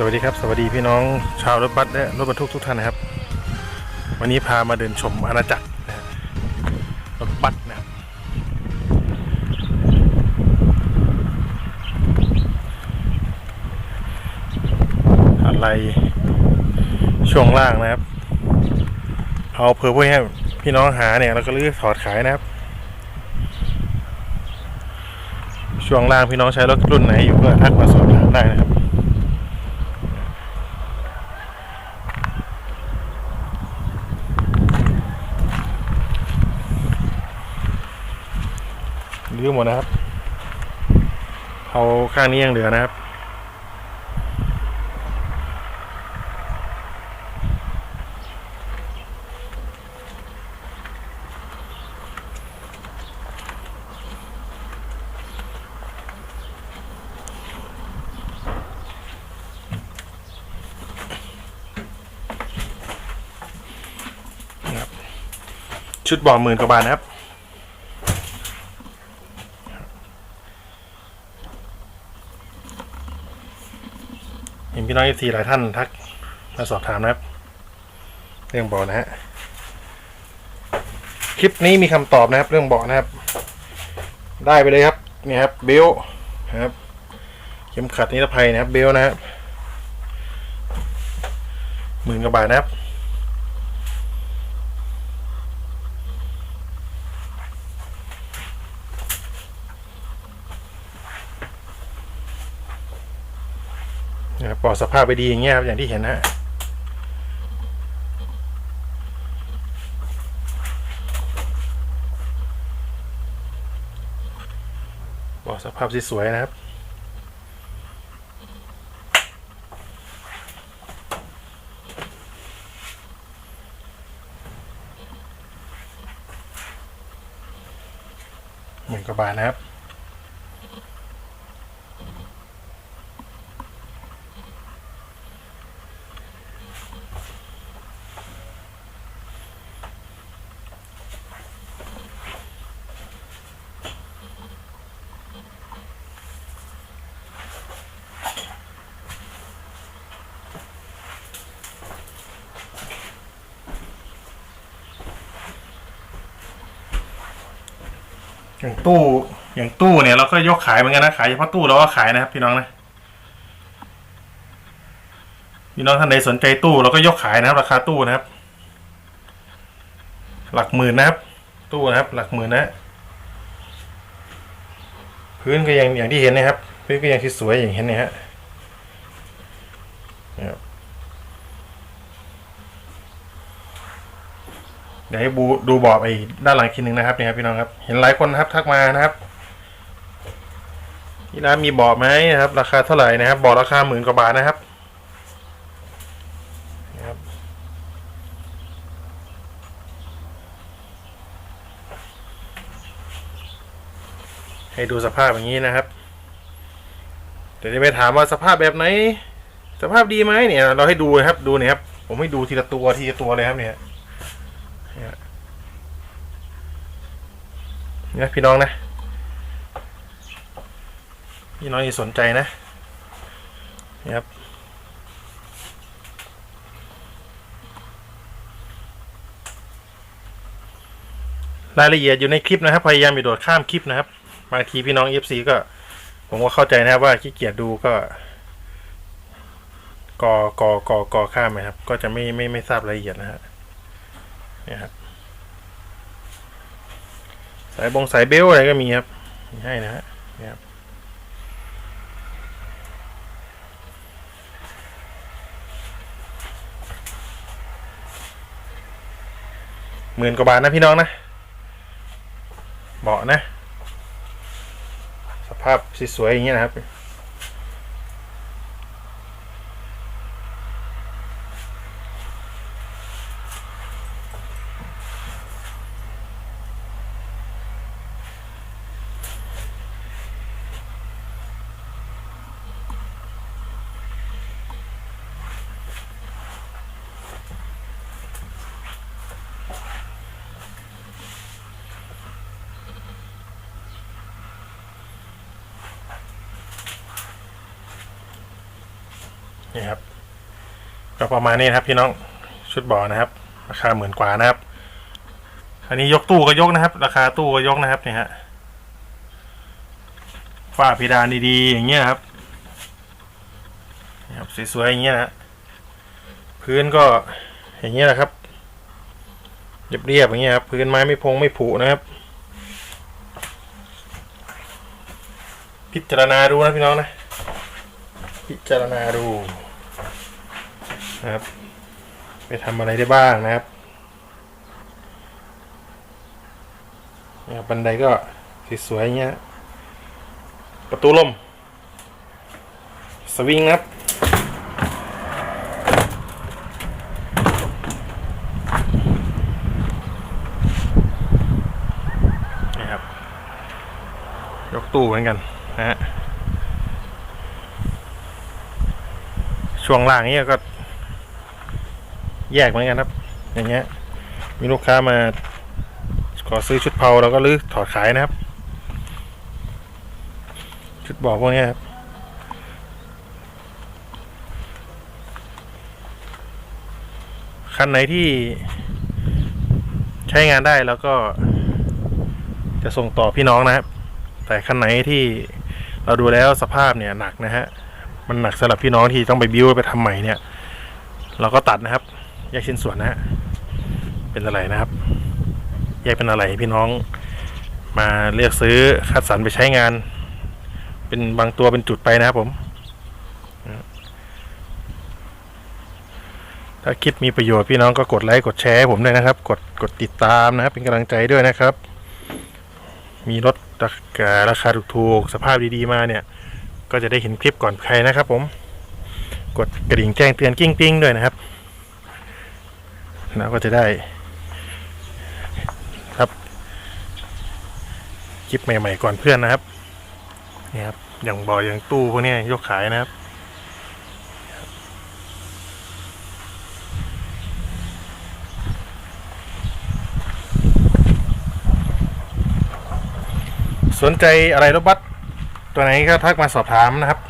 สวัสดีครับ สวัสดีพี่น้องชาวรถบัสและรถบรรทุกทุกท่านนะครับ วันนี้พามาเดินชมอาณาจักรนะรถบัสนะครับอะไรช่วงล่างนะครับเอาเพื่อเพื่อให้พี่น้องหาเนี่ยเราก็เลือกถอดขายนะครับ ช่วงล่างพี่น้องใช้รถรุ่นไหนอยู่ก็ทักมาสอบถามได้นะครับ รื้อหมดนะครับเอาข้างนี้ยังเหลือนะครับ ชุดบอกหมื่นกว่าบาทนะครับ นพี่น้องเอฟซีหลายท่านทักมาสอบถามนะครับ เรื่องเบาะนะฮะคลิปนี้มีคำตอบนะครับ เรื่องเบาะนะครับ ได้ไปเลยครับนี่ครับเบลนะครับเข็มขัดนิรภัยนะครับ เบลนะครับหมื่นกว่าบาทนะครับ นะครับ ปลอดสภาพไปดีอย่างเงี้ยครับอย่างที่เห็นนะฮะปลอดสภาพสวยๆนะครับหมื่นกว่าบาทนะครับ อย่างตู้อย่างตู้เนี่ยเราก็ยกขายเหมือนกันนะขายเฉพาะตู้เราก็ขายนะครับ พี่น้องนะพี่น้องท่านใดสนใจตู้เราก็ยกขายนะครับ ราคาตู้นะครับ หลักหมื่นนะครับ ตู้นะครับ หลักหมื่นนะ พื้นก็ยังอย่างที่เห็นนะครับ พื้นก็ยังที่สวยอย่างเห็นเนี่ยฮะนะครับ เดี๋ยวให้บูดูบอบไอ้ด้านหลังอีกทีหนึ่งนะครับเนี่ยครับพี่น้องครับ เห็นหลายคนนะครับทักมานะครับที่ร้านมีบอบไหมนะครับ ราคาเท่าไหร่นะครับบอบราคาหมื่นกว่าบาทนะครับนะครับให้ดูสภาพอย่างนี้นะครับเดี๋ยวจะไปถามว่าสภาพแบบไหน สภาพดีไหมเนี่ย เราให้ดูนะครับ ดูเนี่ยครับ ผมให้ดูทีละตัวทีละตัวเลยครับเนี่ย นี่นะพี่น้องนะ พี่น้องที่สนใจนะนี่ครับรายละเอียดอยู่ในคลิปนะครับ พยายามอย่าโดดข้ามคลิปนะครับ บางทีพี่น้องเอฟซีก็ ผมก็เข้าใจนะครับว่าขี้เกียจดูก็กอกอกอกอข้ามนะครับ ก็จะไม่ไม่ไม่ทราบรายละเอียดนะฮะ เนี่ยครับสายบงสายเบลอะไรก็มีครับมีให้นะฮะเนี่ยครับหมื่นกว่าบาทนะพี่น้องนะเบาะนะ สภาพสวยๆอย่างเงี้ยนะครับ นี่ครับ ก็ประมาณนี้นะครับ พี่น้องชุดบาะนะครับ ราคาหมื่นกว่านะครับ อันนี้ยกตู้ก็ยกนะครับ ราคาตู้ก็ยกนะครับเนี่ยฮะฝ้าเพดานดีๆอย่างเงี้ยครับนี่ครับสวยๆอย่างเงี้ยนะฮะพื้นก็อย่างเงี้ยแหละครับเรียบๆอย่างเงี้ยครับพื้นไม้ไม่พงไม่ผุนะครับ พิจารณาดูนะพี่น้องนะ พิจารณาดูนะครับ ไปทำอะไรได้บ้างนะครับเนี่ยบันไดก็สวยๆอย่างเงี้ย ประตูลม สวิงนะครับนี่ครับยกตู้เหมือนกันนะฮะ ช่วงล่างนี้ก็ แยกเหมือนกันครับ อย่างเงี้ย มีลูกค้ามา ขอซื้อชุดเผาแล้วก็รื้อถอดขายนะครับ ชุดบอกพวกนี้ครับคันไหนที่ใช้งานได้แล้วก็จะส่งต่อพี่น้องนะครับ แต่คันไหนที่เราดูแล้วสภาพเนี่ยหนักนะฮะ มันหนักสำหรับพี่น้องที่ต้องไปบิ้วไปทำใหม่เนี่ย เราก็ตัดนะครับ แยกชิ้นส่วนนะฮะเป็นอะไรนะครับ แยกเป็นอะไรพี่น้องมาเลือกซื้อคัดสรรไปใช้งาน เป็นบางตัวเป็นจุดไปนะครับผม ถ้าคลิปมีประโยชน์พี่น้องก็กดไลค์กดแชร์ผมด้วยนะครับ กดกดติดตามนะครับ เป็นกำลังใจด้วยนะครับ มีรถราคาถูกๆสภาพดีๆมาเนี่ย ก็จะได้เห็นคลิปก่อนใครนะครับ ผม กดกระดิ่งแจ้งเตือนกิ้งกิ้งด้วยนะครับแล้วก็จะได้ครับคลิปใหม่ๆก่อนเพื่อนนะครับนี่ครับอย่างบ่ออย่างตู้พวกนี้ยกขายนะครับสนใจอะไรรถบัส ตัวไหนก็ทักมาสอบถามนะครับ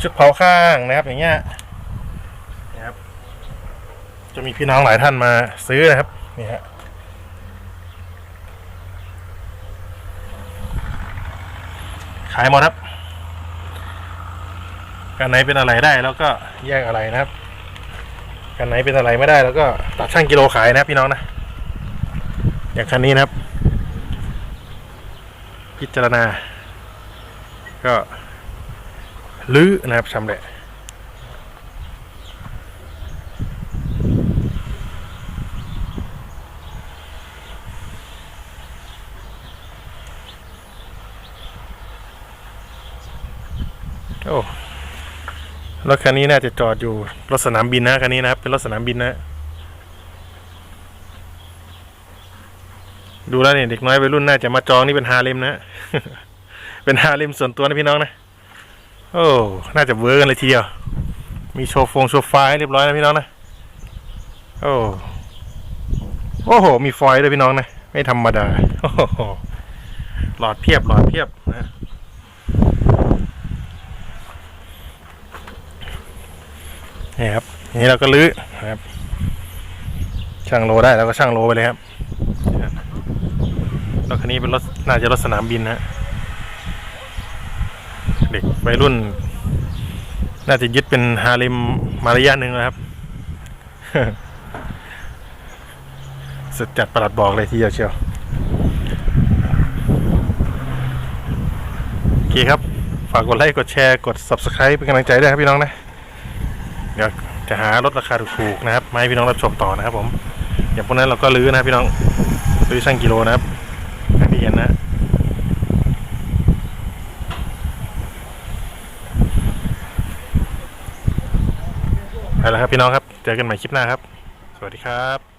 ชุดเผาข้างนะครับ อย่างเงี้ยนะครับ จะมีพี่น้องหลายท่านมาซื้อนะครับนี่ฮะขายหมดครับกันไหนเป็นอะไรได้แล้วก็แยกอะไรนะครับ กันไหนเป็นอะไรไม่ได้แล้วก็ตัดช่างกิโลขายนะพี่น้องนะ อย่างคันนี้นะครับ พิจารณา ก็ลื้อนะครับชำแหละโอ้รถคันนี้น่าจะจอดอยู่รถสนามบินนะคันนี้นะครับ เป็นรถสนามบินนะ ดูแล้วเนี่ยเด็กน้อยวัยรุ่นน่าจะมาจองนี่เป็นฮาเลมนะ เป็นฮาเลมส่วนตัวนะพี่น้องนะ โอ้ น่าจะเวิร์กันเลยทีเดียว มีโชว์ฟงโชว์ไฟให้เรียบร้อยนะพี่น้องนะ โอ้ โอ้โห มีฟอยล์ด้วยพี่น้องนะ ไม่ธรรมดา โอ้โห หลอดเพียบหลอดเพียบนะนี่ครับ นี่เราก็ลื้อนครับ ช่างโลได้แล้วก็ช่างโลไปเลยครับรถคันนี้เป็นรถน่าจะรถสนามบินนะ เด็กวัยรุ่น น่าจะยึดเป็นฮาเลมมาระยะหนึ่งนะครับสุดจัดประหลัดบอกเลยทีเดียวเชียวโอเคครับ ฝากกดไลค์กดแชร์กด subscribe เป็นกำลังใจด้วยครับพี่น้องนะ เดี๋ยวจะหารถราคาถูกๆนะครับมาให้พี่น้องรับชมต่อนะครับผม อย่างพวกนั้นเราก็ลื้อนะครับพี่น้องลื้อช่างกิโลนะครับอย่างที่เห็นนะ ไป แล้วครับพี่น้องครับ เจอกันใหม่คลิปหน้าครับ สวัสดีครับ